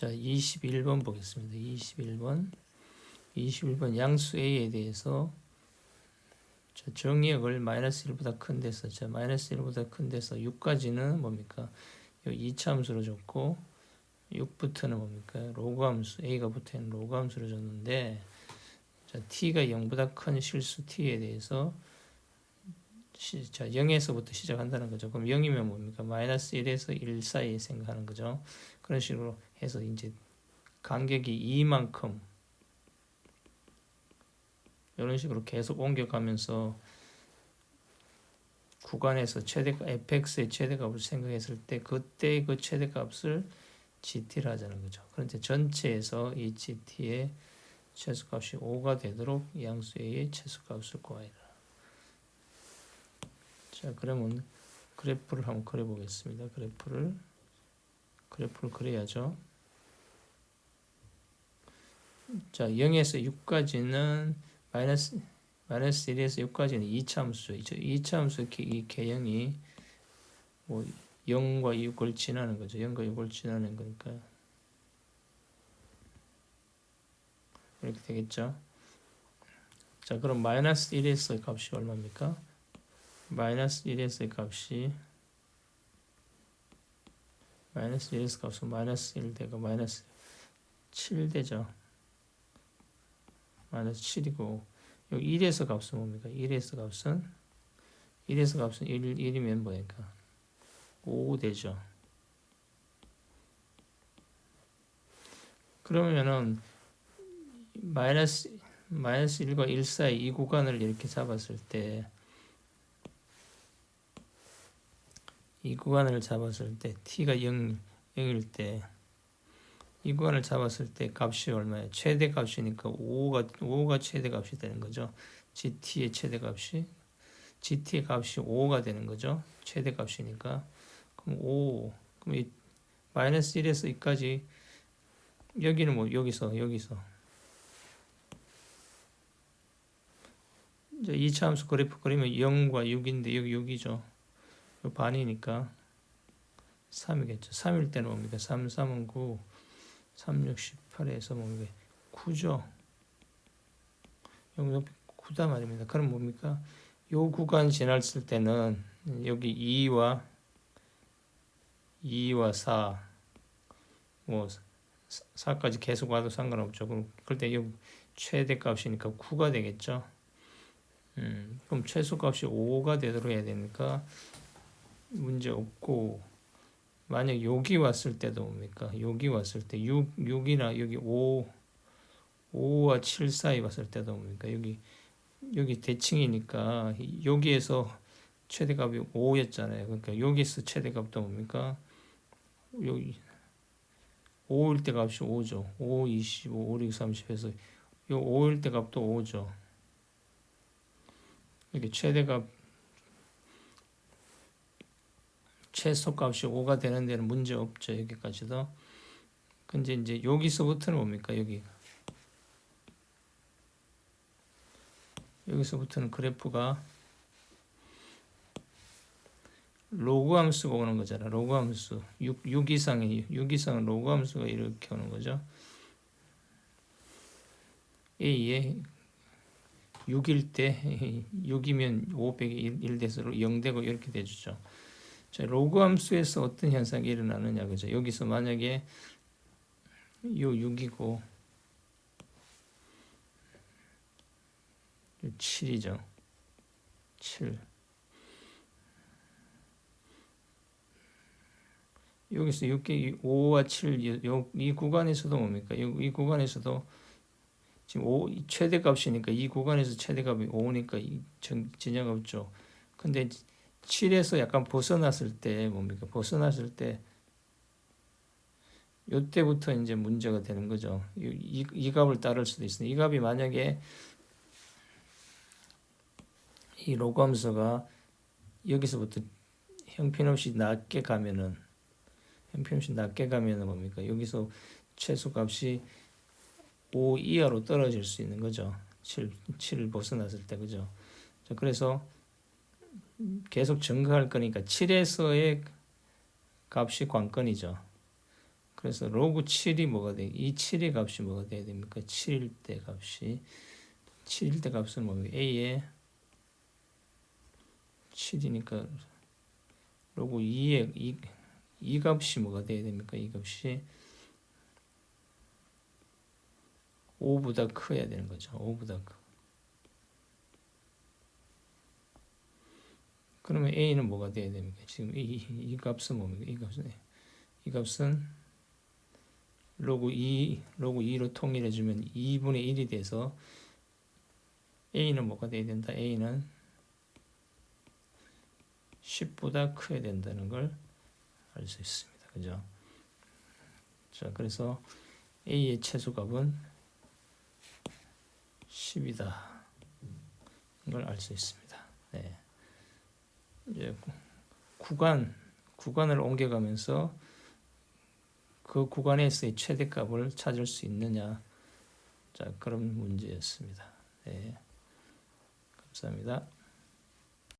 자, 21번 보겠습니다. 21번. 21번 양수 A에 대해서 자, 정의역을 마이너스 1보다 큰 데서 자, 마이너스 1보다 큰 데서 6까지는 뭡니까? 요 이차함수로 줬고 6부터는 뭡니까? 로그 함수 A가 붙어 있는 로그 함수로 줬는데 자, t가 0보다 큰 실수 t에 대해서 시, 자, 0에서부터 시작한다는 거죠. 그럼 0이면 뭡니까? 마이너스 1에서 1 사이에 생각하는 거죠. 그런 식으로 해서 이제 간격이 2만큼 이런 식으로 계속 옮겨가면서 구간에서 최대 fx의 최대값을 생각했을 때 그때 그 최대값을 gt를 하자는 거죠. 그런데 전체에서 이 gt의 최소값이 5가 되도록 양수 a의 최소값을 구하라. 자, 그러면 그래프를 한번 그려 보겠습니다. 그래프를 그래프를 그려야죠. 자, 0에서 6까지는 마이너스 마이너스 1에서 6까지는 2차 함수. 2차 함수 이 개형이 뭐 0과 6을 지나는 거죠. 0과 6을 지나는 거니까 이렇게 되겠죠. 자, 그럼 마이너스 1에서 값이 얼마입니까? 마이너스 1에서의 값이 마이너스 1에서 값은 마이너스 1 되고 마이너스 7 되죠. 마이너스 7이고 여기 1에서 값은 뭡니까? 1에서 값은 1에서 값은 1, 1이면 뭐니까 5 되죠. 그러면은 마이너스 마이너스 1과 1 사이 이 구간을 이렇게 잡았을 때 이 구간을 잡았을 때 t가 0, 0일 때 이 구간을 잡았을 때 값이 얼마예요? 최대 값이니까 5가 5가 최대 값이 되는 거죠. gt의 최대 값이 gt의 값이 5가 되는 거죠. 최대 값이니까 그럼 5 그럼 이 마이너스 1에서 2까지 여기는 뭐 여기서 여기서 이제 2차 함수 그래프 그리면 0과 6인데 여기 6이죠. 반이니까 3이겠죠. 3일 때는 뭡니까? 3, 3은 9, 3, 6, 18에서 뭡니까? 9죠. 여기 높이 9다 말입니다. 그럼 뭡니까? 요 구간 지났을 때는 여기 2와 2와 4, 뭐 4까지 계속 와도 상관없죠. 그럼 그때 여기 최대 값이니까 9가 되겠죠. 음, 그럼 최소 값이 5가 되도록 해야 되니까 문제 없고 만약 여기 왔을 때도 뭡니까? 여기 왔을 때 6, 6이나 여기 5, 5와 7 사이 왔을 때도 뭡니까? 여기 여기 대칭이니까 여기에서 최대값이 5였잖아요. 그러니까 여기서 최대값도 뭡니까? 여기 5일 때 값이 5죠. 5, 25, 5, 6, 30 해서 요 5일 때 값도 5죠. 이렇게 최대값 최소값이 5가 되는 데는 문제 없죠. 여기까지도. 근데 이제 여기서부터는 뭡니까? 여기. 여기서부터는 그래프가 로그 함수가 오는 거잖아. 로그 함수. 6, 6 이상의 6 이상은 로그 함수가 이렇게 오는 거죠. A에 6일 때 6이면 500이 1 돼서 0 되고 이렇게 돼 주죠. 자, 로그 함수에서 어떤 현상이 일어나느냐 그죠? 여기서 만약에 요 6이고 7이죠. 7. 여기서 6개 5와 7, 요, 이 구간에서도 뭡니까? 이, 이 구간에서도 지금 5 최대값이니까 이 구간에서 최대값이 5니까 진영 없죠. 근데 7에서 약간 벗어났을 때 뭡니까? 벗어났을 때 요때부터 이제 문제가 되는 거죠. 이, 이, 이 값을 따를 수도 있습니다. 이 값이 만약에 이 함수가 여기서부터 형편없이 낮게 가면은 형편없이 낮게 가면은 뭡니까? 여기서 최소값이 5 이하로 떨어질 수 있는 거죠. 7, 7을 벗어났을 때 그죠? 자, 그래서 계속 증가할 거니까 7에서의 값이 관건이죠. 그래서 로그 7이 뭐가 돼? 이 7의 값이 뭐가 돼야 됩니까? 7일 때 값이 7일 때 값은 뭐 a의 7이니까 로그 2의 이, 이 값이 뭐가 돼야 됩니까? 이 값이 5보다 커야 되는 거죠. 5보다 커. 그러면 a는 뭐가 돼야 됩니까? 지금 이, 이, 이 값은 뭡니까? 이 값은 이 값은 로그 2 로그 2로 통일해 주면 2분의 1이 돼서 a는 뭐가 돼야 된다? a는 10보다 커야 된다는 걸 알 수 있습니다. 그죠? 자, 그래서 a의 최소값은 10이다. 걸 알 수 있습니다. 네. 구- 구간 구간을 옮겨가면서 그 구간에서의 최대값을 찾을 수 있느냐 자 그런 문제였습니다. 네. 감사합니다.